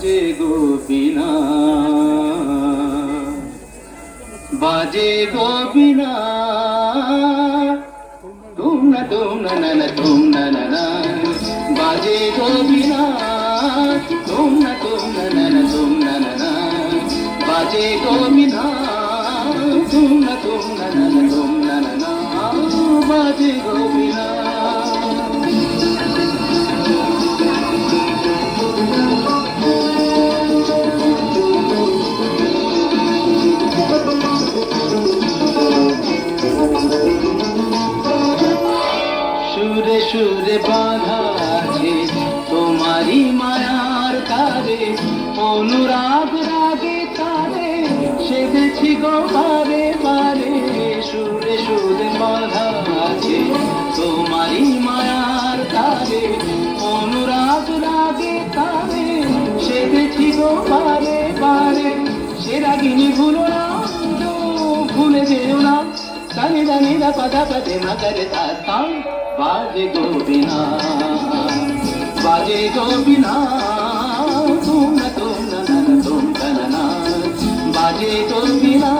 বাজে গোপিনা বাজে গোপিনা তুম না তুম না না না তুম না না না। বাজে গোপিনা তুম না তুম না না না তুম না না না। বাজে গোপিনা তুম না তুম না না না তুম না না সুরে সুরে বাঁধা আছে তোমারই মায়ার তারে, অনুরাগ রাগে তারে সেদেছি গো বারে বারে। সুরে সুরে বাঁধা আছে তোমারই মায়ার তারে, অনুরাগ রাগে তারে সেদেছি গো বারে বারে। সে রাগিনী ভুলো నిద నిద పద పదే మగరి తాం బాజే గోపినా బాజే గోపినా తూమ్న తూమ్న నన తూమ్ కననా బాజే గోపినా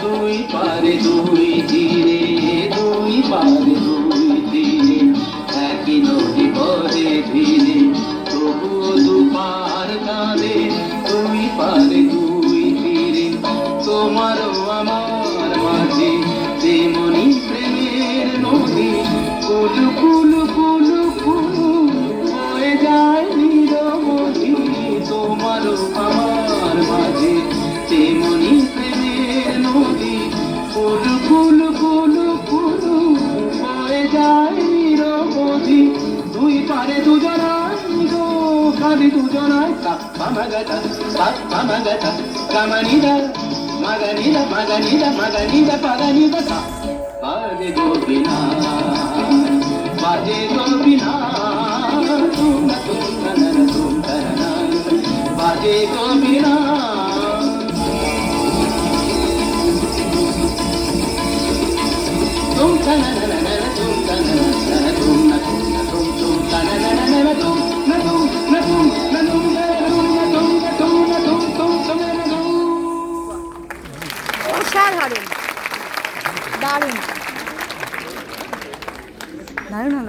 দুই পারে দুই তীরে দুই পারে দুই ಬಿಡುವುದರಾಯ್ತ ಮಮಗದ ಸಪ್ಪ ಮಗದ ಗಮನಿದ ಮಗನಿದ ಮಗನಿದ ಮಗನಿದ ಪಗನಿದ ಬಾಜೆ ಗೋಪಿನ ಬಾಜೆ ಗೋಪಿನ ತುಂಗ ತುಂಗ ನನ ತುಂಗರ ಬಾಜೆ ಗೋಪಿನ ತುಂಗ ನನ దారుణం దారుణం